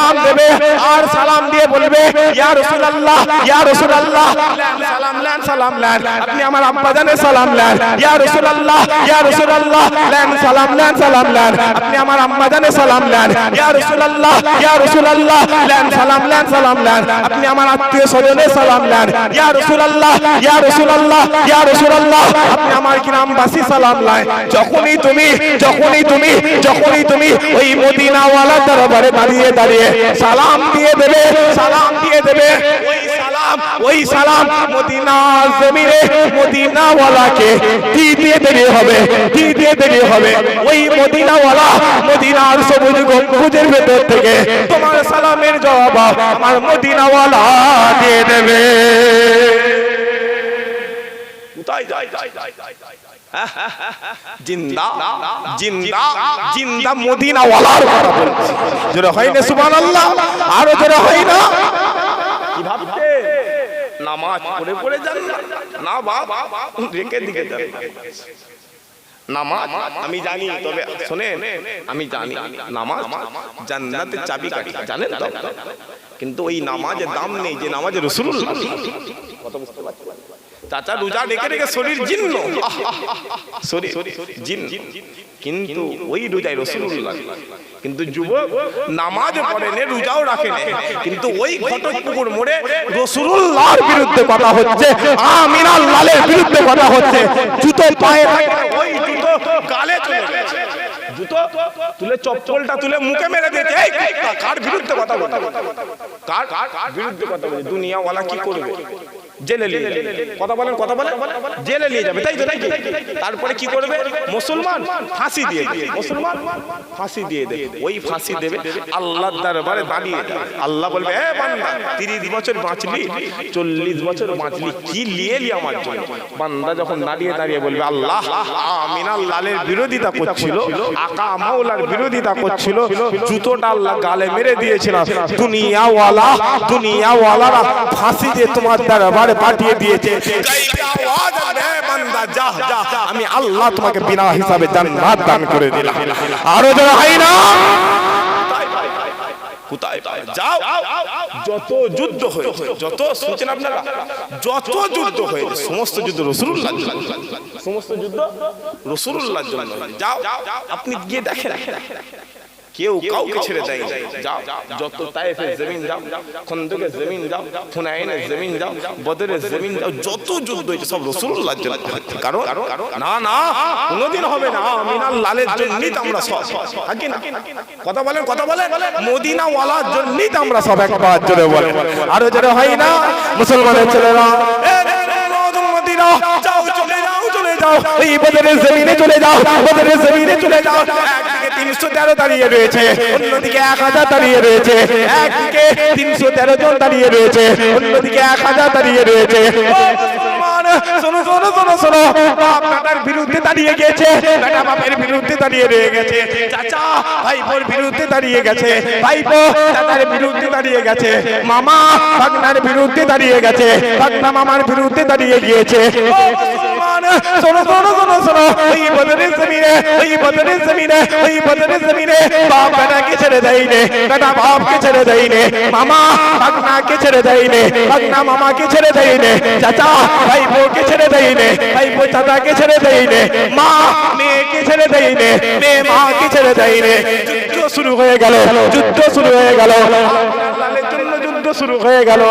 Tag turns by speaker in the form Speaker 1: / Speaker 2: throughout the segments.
Speaker 1: সালাম দেবে আর সালাম দিয়ে বলবে ইয়া রাসূলুল্লাহ ইয়া রাসূলুল্লাহ। লেন সালাম লেন। আপনি আমার আব্বা জানের সালাম লেন। ইয়া রাসূলুল্লাহ ইয়া রাসূলুল্লাহ, লেন, সালাম লেন সালাম লেন। আপনি আমার আম্মা জানের সালাম লেন। ইয়া রাসূলুল্লাহ ইয়া রাসূলুল্লাহ, লেন, সালাম লেন সালাম লেন। আপনি আমার আত্মীয় স্বজনের সালাম লেন। ইয়া রাসূলুল্লাহ ইয়া রাসূলুল্লাহ ইয়া রাসূলুল্লাহ। আপনি আমার গ্রামবাসী সালাম লেন। যখনই তুমি যখনই তুমি যখনই তুমি ওই মদিনাওয়ালা দরবারে দাঁড়িয়ে দাঁড়িয়ে সালাম দিয়ে দেবে, সালাম দিয়ে দেবে, ওই সালাম, ওই সালাম মদিনা জমিনে মদিনাওয়ালাকে দিতে দেরি হবে? দিতে দেরি হবে? ওই মদিনাওয়ালা মদিনার সবুজ গম্বুজের ভেতর থেকে তোমার সালামের জবাব আমার মদিনাওয়ালা দিয়ে দেবে। কোথায় যায়? জিন্দা জিন্দা জিন্দা মদিনাওয়ালার জোরে হয় না সুবহানাল্লাহ? আরও জোরে হয় না? কি নামাজ পড়ে পড়ে যান না? বাবা রেখে দিকে যান নামাজ আমি জানি তবে শোনেন আমি জানি নামাজ জান্নাতের চাবি কাঠি জানেন তো কিন্তু ওই নামাজের দাম নেই যে নামাজ রসুল্লাহ কত বুঝতে চাচা রোজা রেখে রেখে শরীর জিন্ন শরীর জিন কিন্তু ওই রোজায় রসুল্লাহ কিন্তু যুবক নামাজ পড়ে নে রোজাও রাখে নে। কিন্তু ওই ঘটক পুকুর মোড়ে রসুল্লাহর বিরুদ্ধে কথা হচ্ছে আমিনাল লালের বিরুদ্ধে কথা হচ্ছে। জুতো পায়ে ওই জুতো গালে চলে জুতো তুলে চপ্পলটা তুলে মুখে মেরে দিয়েছে এই, কার বিরুদ্ধে কথা বলছে কার বিরুদ্ধে কথা বলছে দুনিয়াওয়ালা কি করবে? জেলে নিয়ে কথা বলেন কথা বলেন। জেলে নিয়ে যাবে তাই তো নাকি? তারপরে কি করবে? মুসলমান ফাঁসি দিয়ে দেবে। মুসলমান ফাঁসি দিয়ে দেবে। ওই ফাঁসি দেবে আল্লাহর দরবারে দাঁড়িয়ে আল্লাহ বলবে এ বান্দা তিরিশ বছর বাঁচলি চল্লিশ বছর বাঁচলি। কি নিয়ে এলি আমার জন্য? বান্দা যখন দাঁড়িয়ে দাঁড়িয়ে বলবে আল্লাহ আমিনাল লালের বিরোধিতা করছিল আকা মাওলার বিরোধিতা করছিল জুতোটা আল্লাহ গালে মেরে দিয়েছিলাম। দুনিয়াওয়ালা দুনিয়াওয়ালারা ফাঁসি দিয়ে তোমার দরবারে পাঠিয়ে দিয়েছে। গাইবে আওয়াজ আসবে, "এ বান্দা যা যা আমি আল্লাহ তোমাকে বিনা হিসাবে জান্নাত দান করে দিলাম। আরও যারা হয় না। কোথায় যাও যত যুদ্ধ হয়েছে যত শুনছেন আপনারা যত যুদ্ধ হয়েছে সমস্ত যুদ্ধ রসুল্লাহ সমস্ত যুদ্ধ? রসুল্লাহর জন্য। যাও। আপনি গিয়ে দেখেন। কেউ কাউকে ছেড়ে দেয় যাও যত তাইফের জমিন যাও খন্দকের জমিন যাও হুনাইনের জমিন যাও বদরের জমিন যাও যত যুদ্ধ হয়েছে সব রসুল্লাহর জন্য কারণ না না কোনোদিন হবে না মিনাল লালের জন্যই আমরা সব থাকি না কথা বলেন কথা বলেন মদিনা ওয়ালার জন্যই আমরা সব একবার জোরে বলেন আরও জোরে হয় না মুসলমানের ছেলেরা মদিনা যাও চলে যাও চলে যাও এই বদরের জমিনে চলে যাও বদরের জমিনে চলে যাও তিনশো তেরো দাঁড়িয়ে রয়েছে। অন্যদিকে এক হাজার দাঁড়িয়ে রয়েছে। একদিকে তিনশো তেরো জন দাঁড়িয়ে রয়েছে। অন্যদিকে এক হাজার দাঁড়িয়ে রয়েছে। শোনো শোনো শোনো শোনো। বাপ বেটার বিরুদ্ধে দাঁড়িয়ে গেছে। বেটা বাপের বিরুদ্ধে দাঁড়িয়ে রয়ে গেছে। চাচা, ভাইপোর বিরুদ্ধে দাঁড়িয়ে গেছে। ভাইপো চাচার বিরুদ্ধে দাঁড়িয়ে গেছে। মামা ভাগনার বিরুদ্ধে দাঁড়িয়ে গেছে। ভাগনা মামার বিরুদ্ধে দাঁড়িয়ে গিয়েছে। শোনো শোনো শোনো শোনো। ওই বদরের জমিনে, ওই বদরের জমিনে, ওই বদরের জমিনে বাপ বেটাকে ছেড়ে দেয়নি। বেটা বাপকে ছেড়ে দেয়নি। মামা ভাগনাকে ছেড়ে দেয়নি। ভাগনা মামাকে ছেড়ে দেয়নি। চাচা ভাই বউকে ছেড়ে দেয়নি, ভাই বউ চাচাকে ছেড়ে দেয়নি, মা মেয়েকে ছেড়ে দেয়নি, মেয়ে মাকে ছেড়ে দেয়নি। যুদ্ধ শুরু হয়ে গেল, যুদ্ধ শুরু হয়ে গেল। যুদ্ধ শুরু হয়ে গেল।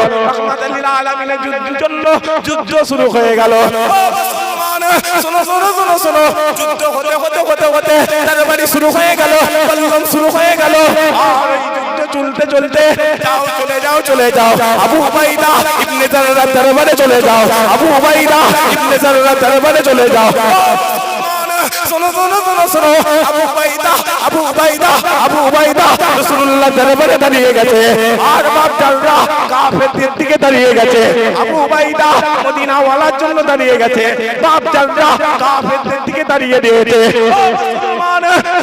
Speaker 1: জন্য যুদ্ধ শুরু হয়ে গেল। শোনো শোনো শোনো শোনো যুদ্ধ হতে হতে হতে হতে তারবারি শুরু হয়ে গেল শুরু হয়ে গেল। আর যুদ্ধ চলতে চলতে। যাও চলে যাও চলে যাও। আবু হুবাইদা ইবনে জাররা দরবারে চলে যাও। আবু হুবাইদা ইবনে জাররা দরবারে চলে যাও। শোনো শোনো শোনো শোনো। আবু উবাইদা আবু উবাইদা আবু উবাইদা, রাসূলুল্লাহ দরবারে দাঁড়িয়ে গেছে। আর বাপ জাররা কাফেরদের দাঁড়িয়ে গেছে। আবু উবাইদা মদিনা ওয়ালার জন্য দাঁড়িয়ে গেছে। বাপ জাররা কাফেরদের দিকে দাঁড়িয়ে দিয়েছে।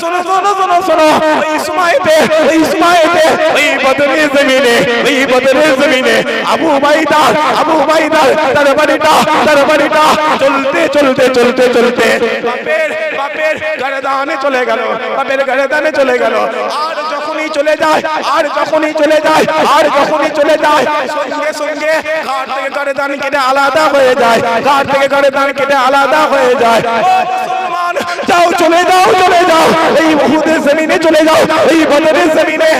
Speaker 1: শোনো শোনো শোনো শোনো। ওই সময়তে ওই সময়তে ওই বদরের জমিনে, ওই বদরের জমিনে আবু উবাইদা, আবু বাড়িটা তার বাড়িটা চলতে চলতে চলতে চলতে। বাপের গরদানে চলে গেল, বাপের গরদানে চলে গেল। আর যখনই চলে যায়, আর যখনই চলে যায়, আর যখনই চলে যায়, সঙ্গে সঙ্গে ঘাট থেকে করে কেটে আলাদা হয়ে যায়, ঘাট থেকে করে দান কেটে আলাদা হয়ে যায়। যাও, চলে যাও চলে যাও। এই বহুদের জমিনে চলে যাও, এই বদরের জমিনে।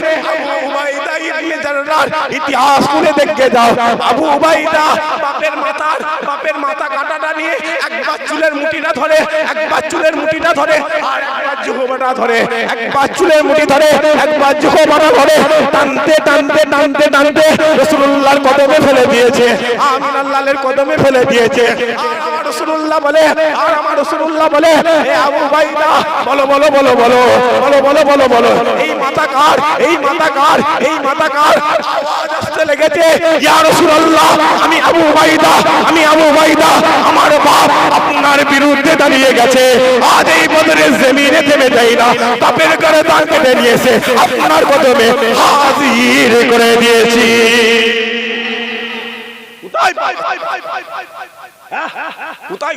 Speaker 1: জাররার ইতিহাস খুলে দেখে যাও আবু উবাইদা বাপের মাথার বাপের মাথা কাটাটা নিয়ে একবার চুলের মুঠিটা ধরে, একবার চুলের মুঠিটা ধরে, আর একবার জুহবাটা ধরে, একবার চুলের মুঠি ধরে, একবার জুহবাটা ধরে, টানতে টানতে টানতে টানতে রাসূলুল্লাহর কদমে ফেলে দিয়েছে। আমিন আল্লাহর কদমে ফেলে দিয়েছে। আর আমার রাসূলুল্লাহ বলে, আর আমার রাসূলুল্লাহ বলে, এ আবু উবাইদা, বলো বলো বলো বলো বলো বলো বলো বলো, এই মাথা কার, এই মাথা কার, এই মাথা কার আওয়াজ আসতে লেগেছে ইয়া রাসূলুল্লাহ আমি আবু উবাইদা আমি আবু উবাইদা আমার বাপ আপনার বিরুদ্ধে দাঁড়িয়ে গেছে। আজ এই বদরের জমিনে থেমে যাই না। বাপের করে দান কেটে নিয়েছে আপনার কদমে হাজির করে দিয়েছি কোথায়? ভাই ভাই ভাই ভাই ভাই? কোথায়?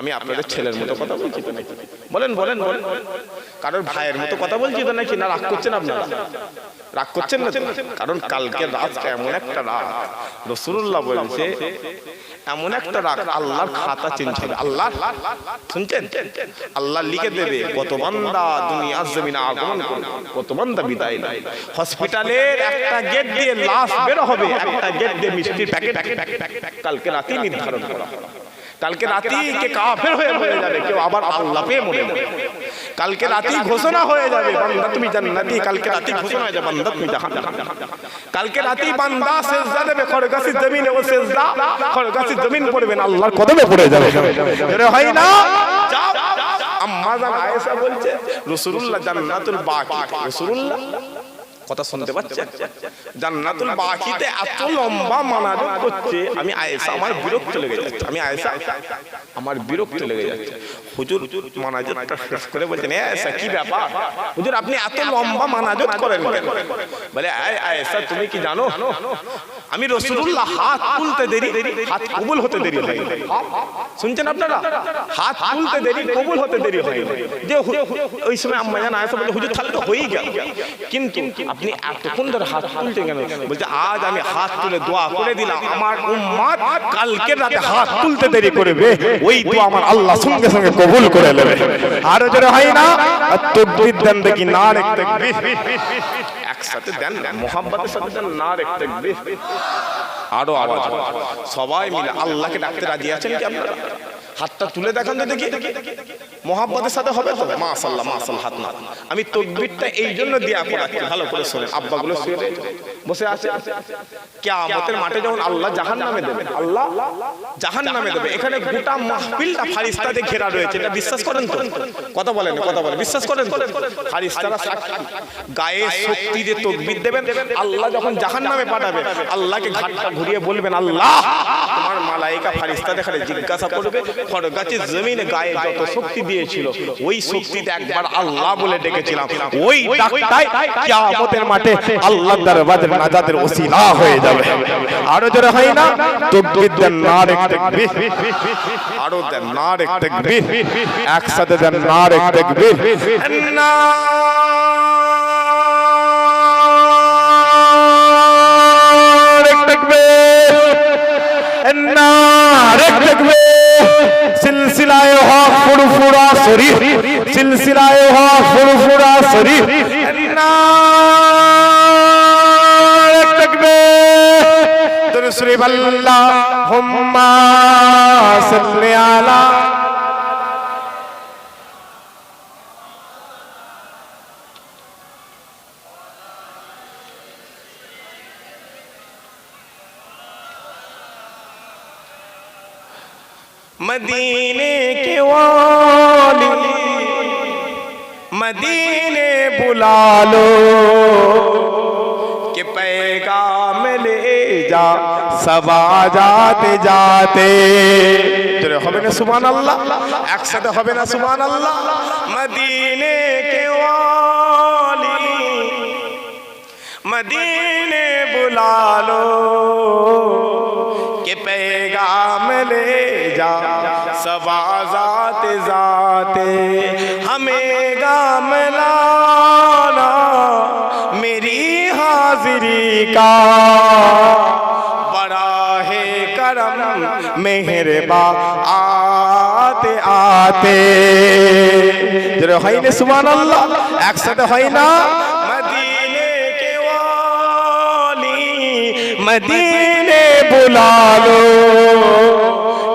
Speaker 1: আমি আপনাদের ছেলের মতো কথা বলছি তো নাকি? বলেন বলেন বলেন। কারোর ভাইয়ের মতো কথা বলছি তো নাকি? না রাগ করছেন আপনারা? রাগ করছেন না? কারণ কালকে রাত এমন একটা রাত। রসুল্লাহ বলছে এমন একটা রাত আল্লাহর খাতা হবে। আল্লাহ? শুনছেন? আল্লাহ লিখে দেবে কত বান্দা দুনিয়ার জমিনে আগমন করবে কত বান্দা বিদায় নেয় হসপিটালের একটা গেট দিয়ে লাশ বের হবে একটা গেট দিয়ে মিষ্টির প্যাকেট কালকে রাতেই নির্ধারণ করা হবে। কালকে রাতি কে কাফের হয়ে মরে যাবে কেউ আবার আল্লাহ পেয়ে মরে যাবে। কালকে রাতি ঘোষণা হয়ে যাবে বান্দা তুমি জান্নাতি কালকে রাতি ঘোষণা হয়ে যাবে বান্দা তুমি জাহান্নাম কালকে রাতি বান্দা সেজদা দেবে খড়গাছির জমিনে ও সেজদা খড়গাছির জমিন পড়বে না আল্লাহর কদমে পড়ে যাবে। এরে হয় না? যাও। আম্মা জান আয়েশা বলছে রাসূলুল্লাহ জান্নাতুল বাকি রাসূলুল্লাহ। কথা শুনতে পাচ্ছেন? জান্নাতুল বাকিতে এত লম্বা মানাজত করছে আমি আয়েশা আমার বিরক্ত লেগে যাচ্ছে আমি আয়েশা। আমার বিরক্ত লেগে যাচ্ছে। হুজুর মানাজতটা শেষ করে বলছেন এ আয়েশা কি ব্যাপার? হুজুর আপনি এত লম্বা মানাজত করেন কেন? বলে আয় আয়েশা তুমি কি জানো? আমি রসুলুল্লাহ হাত তুলতে দেরি হাত কবুল হতে দেরি হয় শুনছেন আপনারা? হাত তুলতে দেরি কবুল হতে দেরি হয় যে ওই সময় আম্মা জান আয়েশা বলে হুজুর তাহলে তো হয়েই গেল। কিন্তু আপনি এতক্ষণ ধরে হাত তুলতে কেন বলছে আজ আমি হাত তুলে দোয়া করে দিলাম। আমার উম্মাদ কালকে রাতে হাত তুলতে দেরি করবে। ওই দোয়া আমার আল্লাহ সঙ্গে সঙ্গে কবুল করে নেবে। আরও জোরে হয় না আর তকবীর দেন দেখি না রে তাকবীর। একসাথে দেন না মোহাম্মতের সাথে দেন না রে তাকবীর। আরও আওয়াজ। সবাই মিলে আল্লাহকে ডাকতে রাজি আছেন কি আপনারা? হাতটা তুলে দেখান তো দেখি। মোহাম্মদের সাথে হবে তো? মাশাল্লাহ মাশাল্লাহ হাত না আমি তকবীরটা এই জন্য দিয়া পড়াচ্ছি ভালো করে শুনে আব্বাগুলো শুয়ে রয়েছে, বসে আছে। কিয়ামতের মাঠে যখন আল্লাহ জাহান্নামে দেবে আল্লাহ জাহান্নামে দেবে এখানে গোটা মাহফিলটা ফারিস্তাতে ঘেরা রয়েছে। এটা বিশ্বাস করেন তো? কথা বলেন কথা বলেন। বিশ্বাস করেন তো? ফারিস্তারা সাক্ষী। গায়ে শক্তি দিয়ে তকবীর দেবেন। আল্লাহ যখন জাহান নামে পাঠাবে আল্লাহকে ঘাটটা ঘুরিয়ে বলবেন আল্লাহ! তোমার মালাইকা ফারিস্তা দেখালে জিজ্ঞাসা করবে খড়গাছের জমিনে গায়ে যত শক্তি দিয়েছিল। ওই শক্তিতে একবার আল্লাহ বলে ডেকেছিলাম। ওই ডাকটাই কিয়ামতের মাঠে আল্লাহর দরবারে নাজাতের ওসিলা হয়ে যাবে। আরও জোরে হয় না? তকবীর দেন নারে তাকবীর আরও দেন নারে তাকবীর একসাথে দেন নারে তাকবীর নারে ফুরফুরা শরীফ সিলসিলায় হওয়া ফুরফুরা শরীফ। শরীফ আল্লাহ হুম্মা সাল্লি আলা مدینے بلالو کہ پیغام لے جا سبا جاتے جاتے۔ جرے خبین نا سبحان اللہ؟ ایک ہوئے خبین سبحان اللہ؟ مدینے کے والی۔ مدینے بلالو کہ پیغام لے جا سبا جاتے جاتے۔ آتے ہمیں غم لانا، میری حاضری کا بڑا ہے کرم مہربا آتے آتے۔ جرے ہوئی نے سبحان اللہ؟ ایک ساتھ ہوئی نا؟ مدینے کے والی، مدینے بلالو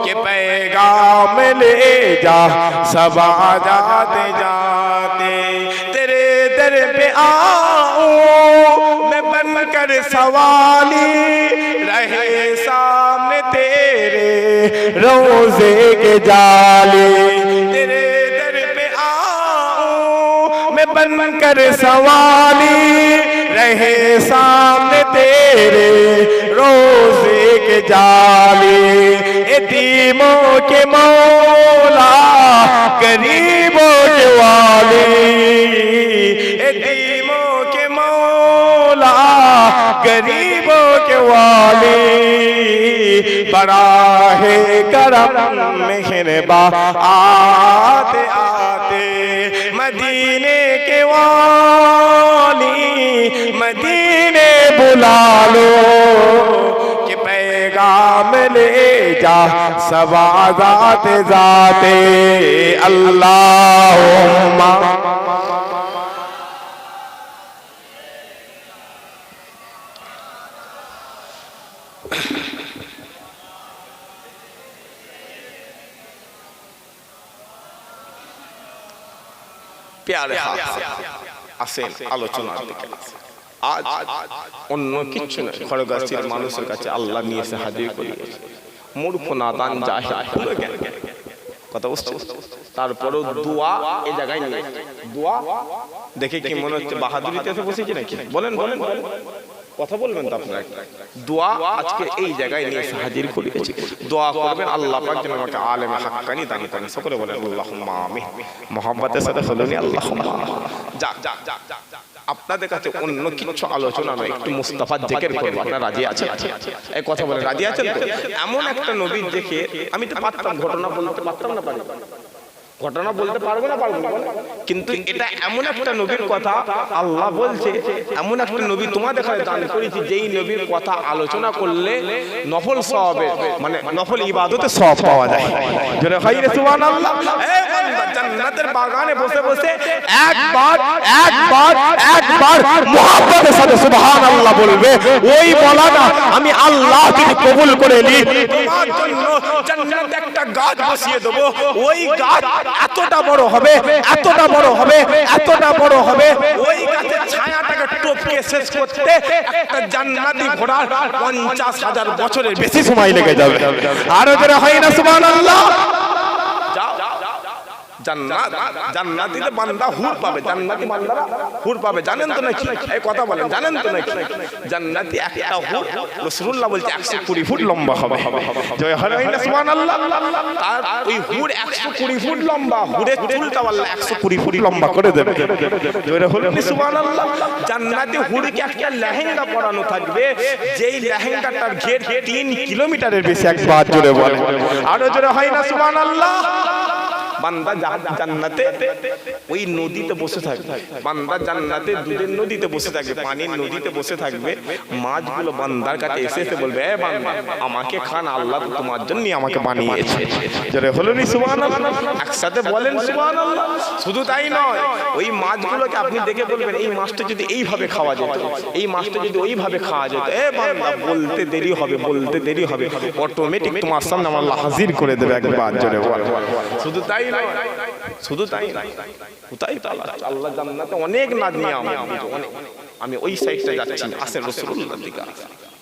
Speaker 1: کہ پہ کام لے جا، سب جاتے جاتے۔ تیرے در پہ آؤں میں بن کر سوالی رہے سامنے تیرے روزے کے جالی۔ تیرے در پہ آؤں میں بن کر سوالی رہے سامنے تیرے روزے جالی یتیموں کے مولا قریبوں کے والی یتیموں کے مولا قریبوں کے والی بڑا ہے کرم مہربا آتے آتے۔ مدینے کے والی، مدینے بلالو ले जा सवादात जाते अल्लाहुम्मा प्यारे हाथ आसेन आलोचना আজ অন্য কিচ্ছু নয়। খড়গাছির মানুষের কাছে আল্লাহ নিয়ে এসে হাজির করিয়েছে মূর্খ নাদান জ্ঞান। কথা বুঝছ তারপরেও দোয়া এই জায়গায় নেই। দোয়া দেখে কি মনে হচ্ছে বাহাদুরিতে এসে বসেছি নাকি? বলেন বলেন কথা বলবেন তো আপনারা দোয়া আজকে এই জায়গায় নিয়ে এসে হাজির করিয়েছি দোয়া করবেন আল্লাহ পাক যেন আমাকে আলেম হাক্কানি দান করেন। সকলে বলেন, আল্লাহুম্মা আমিন। মোহাম্মতের সাথে হলুনি আল্লাহুম্মা যাক যাক যাক যাক আপনাদের কাছে অন্য কিছু আলোচনা নয় একটু মুস্তাফার জেকের করব আপনারা রাজি আছেন? এই কথা বলে রাজি আছেন এমন একটা নবীর দেখে আমি তো পারতাম ঘটনা বলতে পারতাম না পারি ঘটনা বলতে পারব না পারব? কিন্তু এটা এমন একটা নবীর কথা আল্লাহ বলছে এমন একটা নবী তোমাদের কাছে দান করেছি যেই নবীর কথা আলোচনা করলে নফল সওয়াবে মানে নফল ইবাদতে সওয়াব পাওয়া যায়। সুবহানাল্লাহ। জান্নাতের বাগানে বসে বসে একবার একবার একবার মুহাব্বতের সাথে সুবহানাল্লাহ বলবে। ওই বলাটা আমি আল্লাহ থেকে কবুল করে নি তোমার জন্য জান্নাতে একটা গাছ বসিয়ে দেবো। ওই গাছ এতটা বড় হবে, এতটা বড় হবে, এতটা বড় হবে। ওই গাছের ছায়াটাকে টপকে শেষ করতে একটা জান্নাতি ঘোড়ার পঞ্চাশ হাজার বছরের বেশি সময় লেগে যাবে। আরও যারা হয় না সুবহানাল্লাহ? যাও জান্নাত জান্নাতিতে বান্দা হুর পাবে জান্নাতি বান্দারা হুর পাবে। জানেন তো নাকি? এই কথা বলেন জানেন তো নাকি? জান্নাতি একটা হুর রাসূলুল্লাহ বলছে 120 ফুট লম্বা হবে। জয় হরে না সুবহানাল্লাহ। তার ওই হুর 120 ফুট লম্বা হুরের চুলটা আল্লাহ 120 ফুট লম্বা করে দেবে। জয় হরে না সুবহানাল্লাহ। জান্নাতি হুরকে একটা লেহেঙ্গা পরানো থাকবে যেই লেহেঙ্গাটার ঘের 3 কিলোমিটারের বেশি একবার জোরে বলে আরও জোরে হয় না সুবহানাল্লাহ? বান্দা জান্নাতে ওই নদীতে বসে থাকবে। বান্দা জান্নাতে দুধের নদীতে বসে থাকবে, পানির নদীতে বসে থাকবে। মাছগুলো বান্দার কাছে এসে এসে বলবে, এ বান্দা, আমাকে খান, আল্লাহ তোমার জন্যই আমাকে বানিয়েছে। জোরে হলো নি, সুবহানাল্লাহ। একসাথে বলেন, সুবহানাল্লাহ। শুধু তাই নয়, ওই মাছগুলোকে আপনি দেখে বলবেন, এই মাছটা যদি এইভাবে খাওয়া যেত, এই মাছটা যদি ওইভাবে খাওয়া যেত। এ বান্দা, বলতে দেরি হবে, বলতে দেরি হবে। অটোমেটিক তোমার সামনে আমার হাজির করে দেবে একবার, জোরে শুধু তাই শুধু তাই কোথায় আল্লাহ জান্নাতে অনেক নাজ নিয়ে আমি আমি ওই সাইডটা যাচ্ছি আসেন রসুল্লাহ দিকে।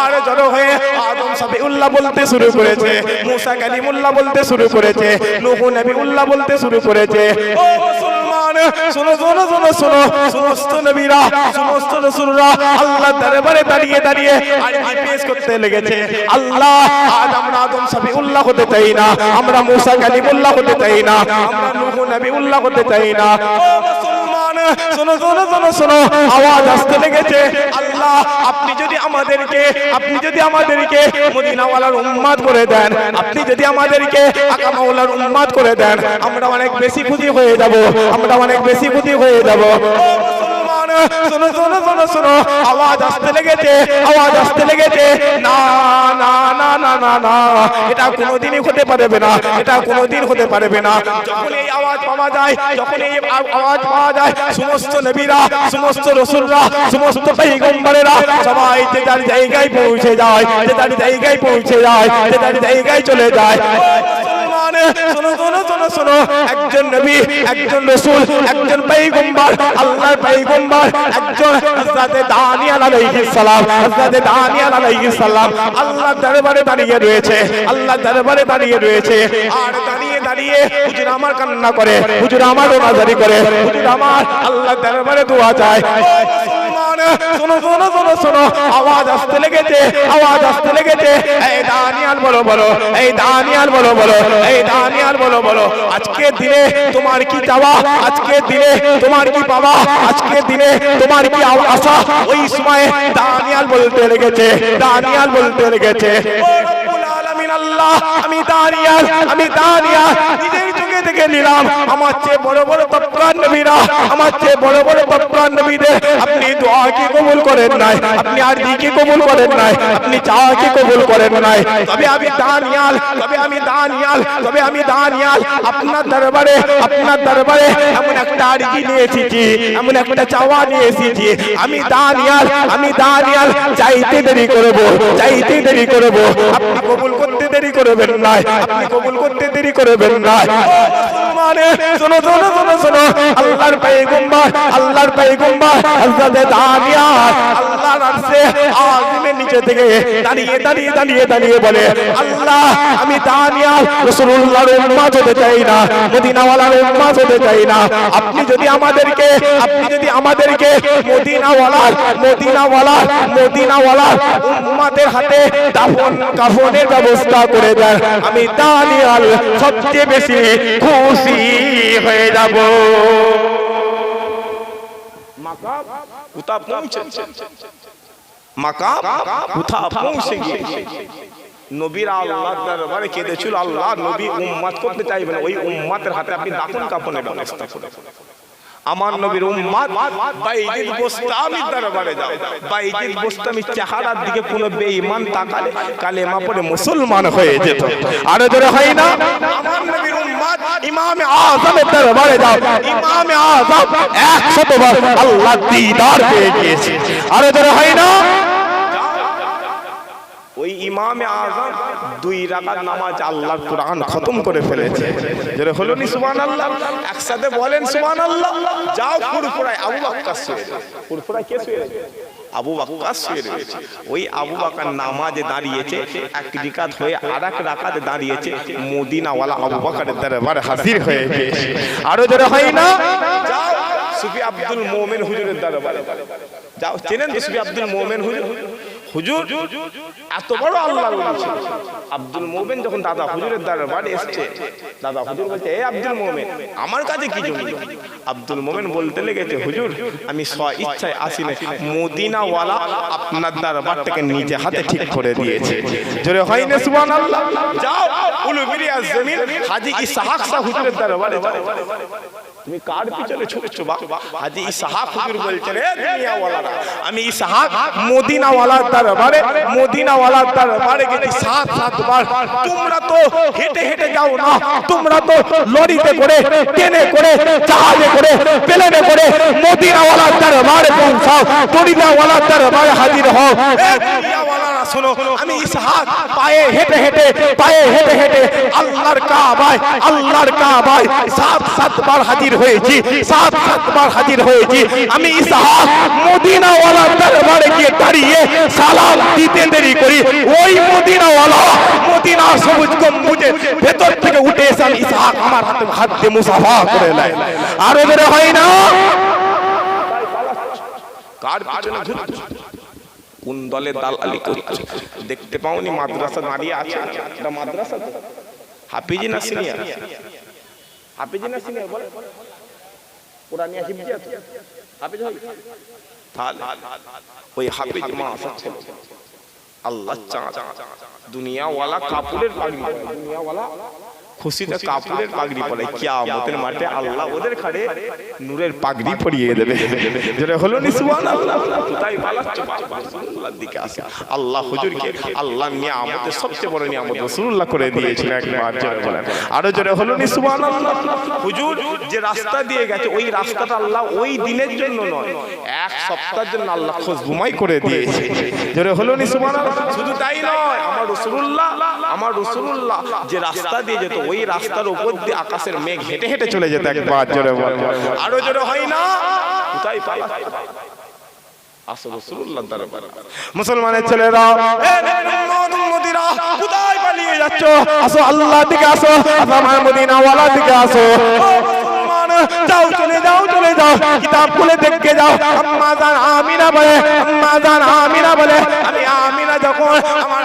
Speaker 1: আর হয়ে আদম বলতে শুরু করেছে, মুসা বলতে শুরু করেছে বলতে শুরু করেছে। আল্লাহ লেগেছে। আল্লাহ আমরা হতে চাই না, আমরা মুসা কালিমুল্লাহ নবিউল্লাহ হতে চাই না। শোনো শোনো শোনো শোনো আওয়াজ আসতে লেগেছে। আল্লাহ, আপনি যদি আমাদেরকে, আপনি যদি আমাদেরকে মদিনাওয়ালার উম্মাদ করে দেন, আপনি যদি আমাদেরকে আকামাওয়ালার উম্মাদ করে দেন, আমরা অনেক বেশি খুশি হয়ে যাব, আমরা অনেক বেশি খুশি হয়ে যাব। ও শোনো শোনো শোনো শোনো। আওয়াজ আসতে লেগেছে, আওয়াজ আসতে লেগেছে। না না না না না না। এটা কোনোদিনই হতে পারবে না, এটা কোনোদিন হতে পারবে না। যখন এই আওয়াজ পাওয়া যায়, যখন এই আওয়াজ পাওয়া যায়, সমস্ত নবীরা, সমস্ত রসুলরা, সমস্ত পৈগম্বরেরা সবাই যে যার জায়গায় পৌঁছে যায়, যে যার জায়গায় পৌঁছে যায়, যে যার জায়গায় চলে যায়। শোনো শোনো শোনো শোনো। একজন নবী, একজন রসুল, একজন পৈগম্বর আল্লাহর পৈগম্বর আল্লাহর দরবারে দাঁড়িয়ে রয়েছে, আল্লাহর দরবারে রয়েছে। আর দাঁড়িয়ে আমার কান্না করে, হুজুর আমার রোনাজারি করে, হুজুর দরবারে দোয়া চায়। শোনো শোনো শোনো শোনো আওয়াজ আসতে লেগেছে, আওয়াজ আসতে লেগেছে। এই দানিয়াল, বলো বলো, এই দানিয়াল, বলো বলো, এই দানিয়াল, বলো বলো। আজকে দিনে তোমার কি চাওয়া? আজকে দিনে তোমার কি পাওয়া? আজকে দিনে তোমার কি আশা? ওই সময় দানিয়াল বলতে লেগেছে, দানিয়াল বলতে লেগেছে। আমি দানিয়াল আমি দানিয়াল। নিজের দেখে নিলাম। আমার চেয়ে বড় বড় তৎকার নবীরা, আমার চেয়ে বড় বড় তৎকার নবীদের, আপনি দোয়াকে কবুল করেন নাই? আপনি আরজিকে কবুল করেন নাই? আপনি চাওয়াকে কবুল করেন নাই? তবে আমি দানিয়াল, তবে আমি দানিয়াল, তবে আমি দানিয়াল। আপনার দরবারে আপনার দরবারে এমন একটা আরজি নিয়ে এসেছি, এমন একটা চাওয়া নিয়ে এসেছি। আমি দানিয়াল আমি দানিয়াল চাইতে দেরি করব চাইতে দেরি করব। আপনি কবুল করতে দেরি করবেন না আপনি কবুল করতে দেরি করবেন না আপনি যদি আমাদেরকে, আপনি যদি আমাদেরকে মদিনাওয়ালার মদিনাওয়ালার মদিনাওয়ালার উম্মতের হাতে দাফন কাফনের ব্যবস্থা করে দেন, আমি দানিয়াল সবচেয়ে বেশি খুশি হয়ে যাব। মাকাম কোথা পৌঁছেছে মাকাম কোথা পৌঁছে গিয়েছে নবীর আল্লাহ দরবারে কেঁদেছিল আল্লাহ নবী উম্মাদ করতে চাইবেন ওই উম্মাতের হাতে আপনি দাফন কাপনের ব্যবস্থা করে আমার নবীর উম্মত বাইজিদ বোস্তামি দরবারে যাও। বাইজিদ বোস্তামি চেহারার দিকে কোনো বেঈমান তাকালে কালেমা পড়ে মুসলমান হয়ে যেত। আরে ধরে হয় না? আমার নবীর ইমাম ইমামে আযমের দরবারে যাও। ইমামে আযম 100 বার আল্লাহ দিদার পেয়ে গিয়েছে। আরে ধরে হয় না? ইমামে আজম দুই রাকাত নামাজ আল্লাহর কোরআন খতম করে ফেলেছে। যেটা হলো নি, সুবহানাল্লাহ? একসাথে বলেন, সুবহানাল্লাহ। যাও ফুরফুরায় আবু বাক্কার শুয়ে ফুরফুরায় কে শুয়ে আবু বাক্কার শুয়ে রয়েছে ওই আবু বাক্কার নামাজে দাঁড়িয়েছে, এক রিকাত হয়ে আর এক রাকাতে দাঁড়িয়েছে, মদিনাওয়ালা আবু বাকারের দরবারে হাজির হয়ে গিয়েছে। আরও যারা হয় না? সুফি আব্দুল মোমেন হুজুরের দরবারে। যাও, চেনেন সুফি আব্দুল মোমেন হুজুর? হুজুর, এত বড় আল্লাহ আব্দুল মোমেন যখন দাদা হুজুরের দরবারে এসছে, দাদা হুজুর বলছে আব্দুল মোমেন, আমার কাছে কি জমি? আব্দুল মোমেন বলতে লেগেছে, হুজুর, আমি স্ব ইচ্ছায় আসি না মদিনাওয়ালা আপনার দরবারটাকে নিজে হাতে ঠিক করে দিয়েছে। জোরে হয় না যাও উলুবিরিয়া ইসহাক দরবারে যাও। তুমি কার পিছনে ছুটছো হাজি ইসাহাক হুজুর বলছেন, এ দুনিয়াওয়ালারা, আমি ইসাহাক মদিনাওয়ালার দরবারে মদিনাওয়ালার দরবারে গেছি সাত সাতবার তোমরা তো হেঁটে হেঁটে যাও না, তোমরা তো লরিতে করে, ট্রেনে করে, জাহাজে করে, প্লেনে করে মদিনাওয়ালার দরবারে পৌঁছাও, মদিনাওয়ালার দরবারে হাজির হও। আমি ইসহাক, পায়ে হেঁটে হেঁটে, পায়ে হেঁটে হেঁটে আল্লাহর কাবায় আল্লাহর কাবায় সাত সাতবার হাজির হয়েছি, সাত সাতবার হাজির হয়েছি। আমি ইসহাক মদিনাওয়ালার দরবারে গিয়ে দাঁড়িয়ে সালাম দিতে দেরি করি। ওই মদিনাওয়ালা মদিনা সবুজ গম্বুজে ভেতর থেকে উঠে এসে আমি ইসহাক আমার হাতে হাত দিয়ে মুসাফা করে নেয়। আরও বেরো হয় না। কার পিছনে কোন দলে দালালি করছে? দেখতে পাওনি মাদ্রাসা দাঁড়িয়ে আছে? মাদ্রাসা হাফিজি না সিনিয়র হাফিজি না সিনিয়র বলে। কোরআনি হিফজি আছে? হাফিজ তাহলে ওই হাফিজ মা ছিল আল্লাহ চাঁদ দুনিয়াওয়ালা কাপুরের পাগড়ি দুনিয়াওয়ালা খুশিতে কাপুরের পাগড়ি পরে কিয়ামতের মাঠে আল্লাহ ওদের নূরের পাগড়ি পরিয়ে দেবে। যেটা হলো নি সুবহানাল্লাহ কোথায় পালাচ্ছ আল্লাহর দিকে আসে। আল্লাহ হুজুরকে আল্লাহ নিয়ামতের সবচেয়ে বড় নিয়ামত রাসূলুল্লাহ করে দিয়েছিলেন একবার জোরে বলেন। আরও জোরে হলো নি সুবহানাল্লাহ হুজুর যে রাস্তা দিয়ে গেছে ওই রাস্তাটা আল্লাহ ওই দিনের জন্য নয়। এক সপ্তাহের জন্য আল্লাহ খুশবুমাই করে দিয়েছে। জোরে হলো নি সুবহানাল্লাহ শুধু তাই নয় আমার রাসূলুল্লাহ আমার রাসূলুল্লাহ যে রাস্তা দিয়ে যেত ওই রাস্তার উপর দিয়ে আকাশের মেঘ হেঁটে হেঁটে চলে যেত একবার জোরে আরও জোরে হয় না? কোথায় পাই দরবারে। মুসলমানের ছেলেরা এ মুহাম্মদ মদিনা কোথায় পালিয়ে যাচ্ছ? আসো আল্লাহ দিকে আসো আসো আমার মদিনা দিকে আসো। যাও চলে যাও চলে যাও কিতাব খুলে দেখে যাও। আম্মা জান আমিনা বলে আম্মা জান আমিনা বলে আমি আমিনা যখন আমার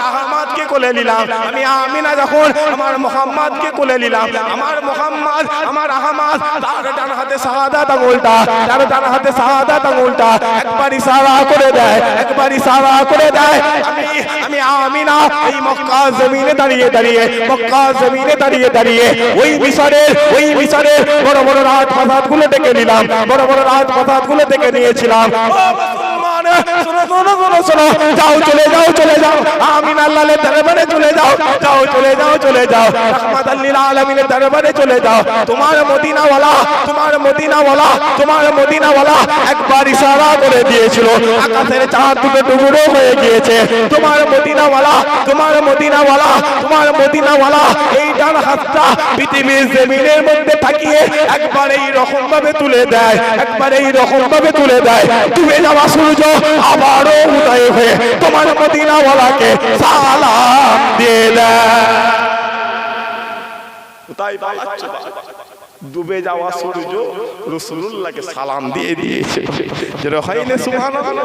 Speaker 1: আহমদকে কোলে নিলাম? আমি আমিনা যখন আমার মোহাম্মদকে কোলে নিলাম, আমার মোহাম্মদ, আমার আহমদ, তার ডান হাতে শাহাদাত আঙুলটা, তার ডান হাতে শাহাদাত আঙুলটা একবার ইশারা করে দেয়, একবার ইশারা করে দেয়। আমি আমি আমিনা এই মক্কা জমিনে দাঁড়িয়ে দাঁড়িয়ে, মক্কা জমিনে দাঁড়িয়ে দাঁড়িয়ে ওই মিশরের ওই মিশরের বড় বড় রাত প্রাসাদগুলো দেখে নিলাম, বড় বড় রাত প্রাসাদগুলো দেখে নিয়েছিলাম। যাও, চলে যাও চলে যাও। দরবারে চলে যাও। যাও, চলে যাও চলে যাও। রহমাত লিল আলামিনের দরবারে চলে যাও। তোমার মদিনাওয়ালা তোমার মদিনাওয়ালা তোমার মদিনাওয়ালা একবার ইশারা করে দিয়েছিল। আকাশের টুকরো হয়ে গিয়েছে। তোমার মদিনাওয়ালা তোমার মদিনাওয়ালা তোমার মদিনাওয়ালা, এই ডান হাতটা পৃথিবীর জমিনের মধ্যে থাকিয়ে একবার এই রকম ভাবে তুলে দেয়। একবার এই রকম ভাবে তুলে দেয়। ডুবে যাওয়া সূর্য আবারও উদয় হয়ে তোমার মদিনাওয়ালাকে সালাম বাবা? ডুবে যাওয়া সূর্য রসুল্লাহকে সালাম দিয়ে দিয়েছে যেটা হয়নি সুবহানাল্লাহ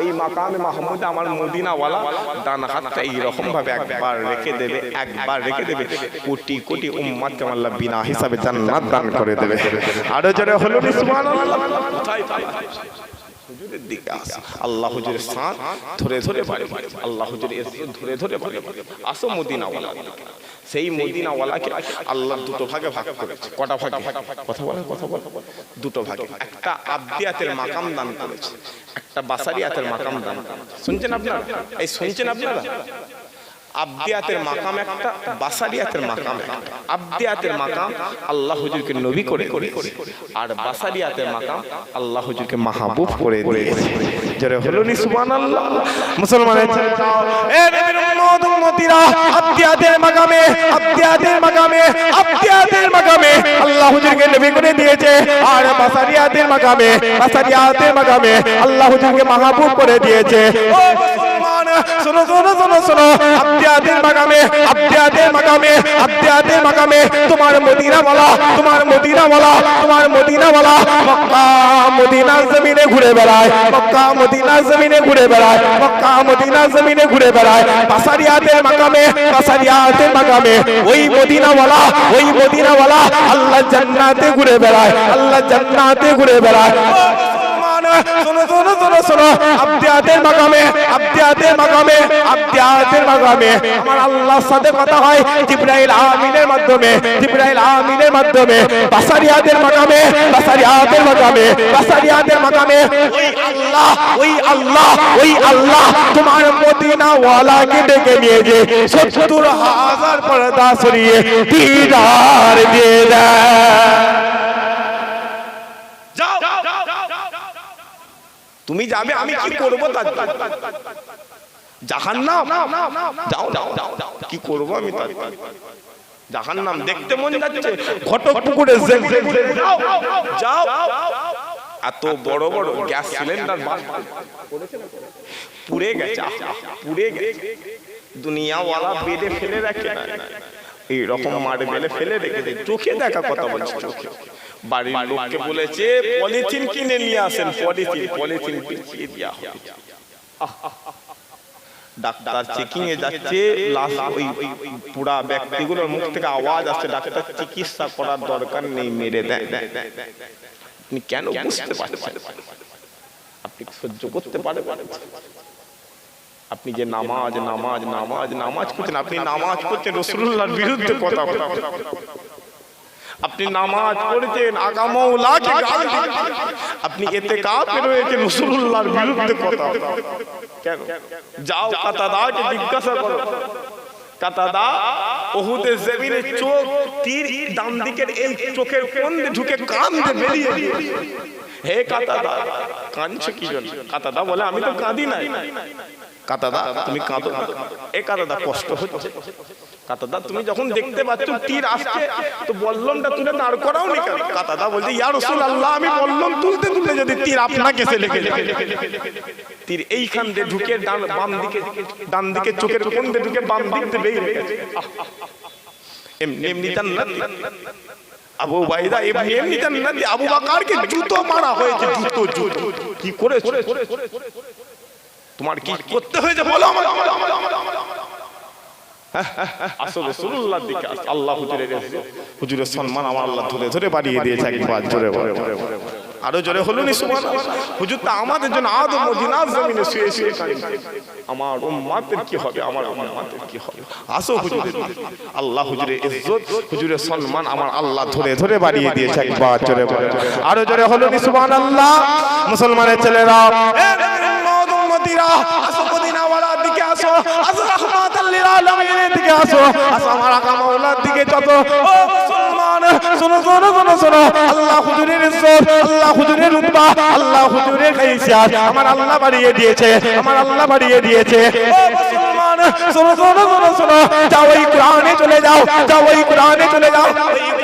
Speaker 1: ওই মাকামে মাহমুদ আমার মদিনাওয়ালা ডান হাতটা এইরকম ভাবে একবার রেখে দেবে, একবার রেখে দেবে, কোটি কোটি উম্মাদকে আল্লাহ বিনা হিসাবে জান্নাত দান করে দেবে। আরও জোরে হলো হুজুরের। আল্লাহ ধরে ধরে আল্লাহ ধরে ধরে আসো মদিনাওয়ালা সেই মদিনাওয়ালাকে আল্লাহ দুটো ভাগে ভাগ করেছে। কটা ভাগে? কথা বলে কথা বলে দুটো ভাগে। একটা আব্দিয়াতের মাকাম দান করেছে একটা বাসারিয়াতের মাকাম দান শুনছেন আপনারা? এই শুনছেন আপনারা? আব্দিয়াতের মাকাম একটা বাসারিয়াতের মাকাম আব্দিয়াতের মাকাম আল্লাহ হুজুরকে নবী করে দিয়েছে। আর বাসারিয়াতের মাকাম আল্লাহ হুজুরকে মাহবুব করে দিয়েছে। যারা হলো নি সুবহানাল্লাহ। মুসলমানের এ নবীর উম্মতিরা আব্দিয়াতের মাকামে আব্দিয়াতের মাকামে আব্দিয়াতের মাকামে আল্লাহ হুজুরকে নবী করে দিয়েছে, আর বাসারিয়াতের মাকামে বাসারিয়াতের মাকামে আল্লাহ হুজুরকে মাহবুব করে দিয়েছে। ও মুসলমান শোনো শোনো শোনো শোনো আব্দিয়াতের মাকামে আব্দিয়াতের মাকামে আব্দিয়াতের মাকামে তোমার মদিনা বলা তোমার মদিনা বলা তোমার মদিনা বলা মক্কা
Speaker 2: মদিনা জমিনে ঘুরে বেড়ায় মক্কা মদিনা জমিনে ঘুরে বেড়ায় মক্কা মদিনা জমিনে ঘুরে বেড়ায় বাসারিয়াতের মাকামে বাসারিয়াতের মাকামে ওই মদিনাওয়ালা ওই মদিনাওয়ালা আল্লাহ জান্নাতে ঘুরে বেড়ায় আল্লাহ জান্নাতে ঘুরে বেড়ায় ও শোনো শোনো শোনো শোনো। আব্দিয়াতের মাকামে আব্দিয়াতের মাকামে আব্দিয়াতের মাকামে। আমার মাধ্যমে, জিব্রাইল আমিনের মাধ্যমে। বাসারিয়াতের মাকামে বাসারিয়াতের মাকামে বাসারিয়াতের মাকামে। আল্লাহ, ওই আল্লাহ ওই আল্লাহ তোমার মদিনা ডেকে নিয়ে যে সত্তর হাজার পর্দা সরিয়ে দিয়ে দেয়
Speaker 1: যাও তুমি যাবে আমি কি করব তার জাহান নাম যাও যাও। কি করব আমি তার জাহান নাম দেখতে মন যাচ্ছে।
Speaker 2: ঘটক পুকুরে
Speaker 1: যাও যাও এত বড় বড় গ্যাস সিলিন্ডার পুড়ে গেছে পুড়ে গেছে। দুনিয়াওয়ালা বেঁধে ফেলে রাখে। এইরকম মার মেলে ফেলে রেখেছে চোখে দেখা কথা বলছে চোখে। বাড়ির লোককে বলেছে পলিথিন কিনে নিয়ে আসেন পলিথিন পলিথিন পিছিয়ে দেওয়া হবে ডাক্তার চেকিং এ যাচ্ছে লাশ ওই পুরা ব্যক্তিগুলোর মুখ থেকে আওয়াজ আসছে ডাক্তার চিকিৎসা করার দরকার নেই মেরে দেয় আপনি কেন বুঝতে পারছেন? আপনি সহ্য করতে পারেন আপনি যে নামাজ নামাজ নামাজ নামাজ করছেন আপনি নামাজ করছেন রসুল্লাহর বিরুদ্ধে কথা কথা আপনি নামাজ পড়েছেন আগামৌলাকে আপনি এতে কাপে রয়েছেন রসুল্লাহর বিরুদ্ধে কথা। কেন? যাও কাতাদাকে জিজ্ঞাসা করো। কাতাদা চোখের ঢুকে হে কাতাদা কি কাতাদা বলে, আমি তো কাঁদি নাই। কাতাদা, তুমি কাঁদো। এ কাতাদা, কষ্ট হচ্ছে। কাতাদা, তুমি যখন দেখতে পাচ্ছ তীর আসছে, তো বল্লমটা তুলে দাঁড় করাও নি কাতাদা বলছে, ইয়া রসুল আল্লাহ আমি বল্লম তুলতে তুলতে যদি তীর আপনাকে এসে লেগে তীর এইখান দিয়ে ঢুকে ডান, বাম দিকে, ডান দিকে চোখের কোন দিয়ে ঢুকে বাম দিক দিয়ে বেরিয়ে গেছে। এমনি এমনি জান্নাত। আবু বাইদা এমনি এমনি জান্নাত। আবু বাকারকে জুতো মারা হয়েছে, জুতো জুতো। কি করেছে? তোমার কি করতে হয়েছে বলো আমার আসলে রসুল্লাহর দিকে আল্লাহ হুজুরের হুজুরের সম্মান আমার আল্লাহ ধরে ধরে বাড়িয়ে দিয়েছে একবার বলে। আরও জোরে হলো নি সুমান হুজুর, তা আমাদের জন্য আদম মদিনার জমিনে শুয়ে শুয়ে কাঁদছে। আমার উম্মাতের কি হবে? আমার উম্মাতের কি হবে? আসো হুজুরের দিকে। আল্লাহ হুজুরের ইজ্জত, হুজুরের সম্মান আমার আল্লাহ ধরে ধরে বাড়িয়ে দিয়েছে একবার জোরে বলে আরও জোরে হলো নি সুবহান আল্লাহ মুসলমানের ছেলেরা আসো মদিনাওয়ালার দিকে আসো। আসো রহমাতাল লিল আলামিনের দিকে আসো। আসো আমার আকা মাওলার দিকে যত শোনো শোনো শোনো শোনো। আল্লাহ হুজুরের ইজ্জত আল্লাহ হুজুরের রুতবা আল্লাহ হুজুরের খাইসিয়াত আমার আল্লাহ বাড়িয়ে দিয়েছে, আমার আল্লাহ বাড়িয়ে দিয়েছে। মুসলমান, শোনো শোনো শোনো শোনো। যাও এই কোরআনে চলে যাও যাও এই কোরআনে চলে যাও।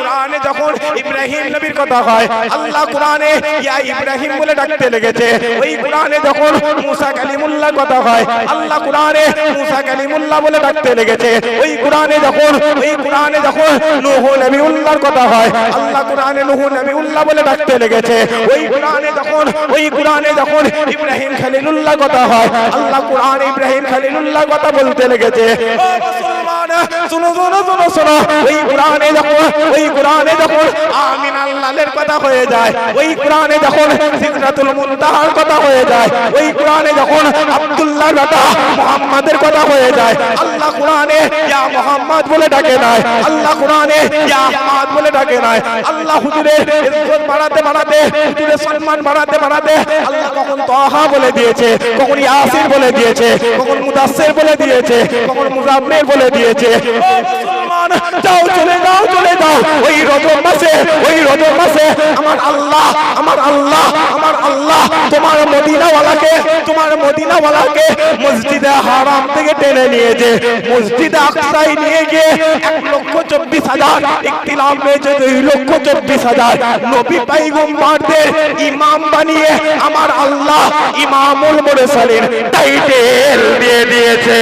Speaker 1: কোরআনে যখন ইব্রাহিম নবীর কথা হয়, আল্লাহ কোরআনে ইয়া ইব্রাহিম বলে ডাকতে লেগেছে। ওই কোরআনে যখন মুসা কালিমুল্লাহ কথা হয়, আল্লাহ কোরআনে মুসা কালিমুল্লাহ বলে ডাকতে লেগেছে। ওই কোরআনে যখন, ওই কোরআনে যখন নূহ নবিউল্লাহর কথা হয়, আল্লাহ কোরআনে নূহ নবিউল্লাহ বলে ডাকতে লেগেছে। ওই কোরআনে যখন, ওই কোরআনে যখন ইব্রাহিম খলিলুল্লাহ কথা হয়, আল্লাহ কোরআনে ইব্রাহিম খলিলুল্লাহ কথা বলতে লেগেছে। ও মুসলমান, শুনো শুনো শুনো, শোনো। ওই কোরআনে যখন, ওই কোরআনে যখন আমিন আল্লাহের কথা হয়ে যায়, ওই কোরআনে যখন সিদরাতুল মুনতাহার কথা হয়ে যায়, ওই কোরআনে যখন আব্দুল্লাহ বেটা মুহাম্মাদের কথা হয়ে যায়, আল্লাহ কোরআনে ইয়া মুহাম্মদ বলে ডাকে নাই, আল্লাহ কোরআনে ইয়া আহমদ বলে ডাকে নাই, আল্লাহ হুজুরের ইজ্জত বাড়াতে বাড়াতে, হুজুরের সম্মান বাড়াতে বাড়াতে আল্লাহ কখন তাহা বলে দিয়েছে, কখন ইয়াসির বলে দিয়েছে, কখন মুদাসসির বলে দিয়েছে, কখন মুজাম্মিল বলে দিয়েছে। ও মুসলমান, যাও, চলে যাও চলে যাও। ওই রজব মাসে, ওই রজব মাসে আমার আল্লাহ আমার আল্লাহ আমার আল্লাহ, তোমার মদিনাওয়ালাকে তোমার মদিনাওয়ালাকে মসজিদে হারাম থেকে টেনে নিয়ে যে মসজিদে আকসাই নিয়ে গিয়ে এক লক্ষ চব্বিশ হাজার ইকতিলাম হয়েছে, দুই লক্ষ চব্বিশ হাজার। নবী পাই গুম্বারদের ইমাম বানিয়ে আমার আল্লাহ ইমামুল মুরসালিন টাইটেল দিয়ে দিয়েছে।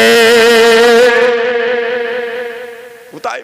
Speaker 1: কোথায়?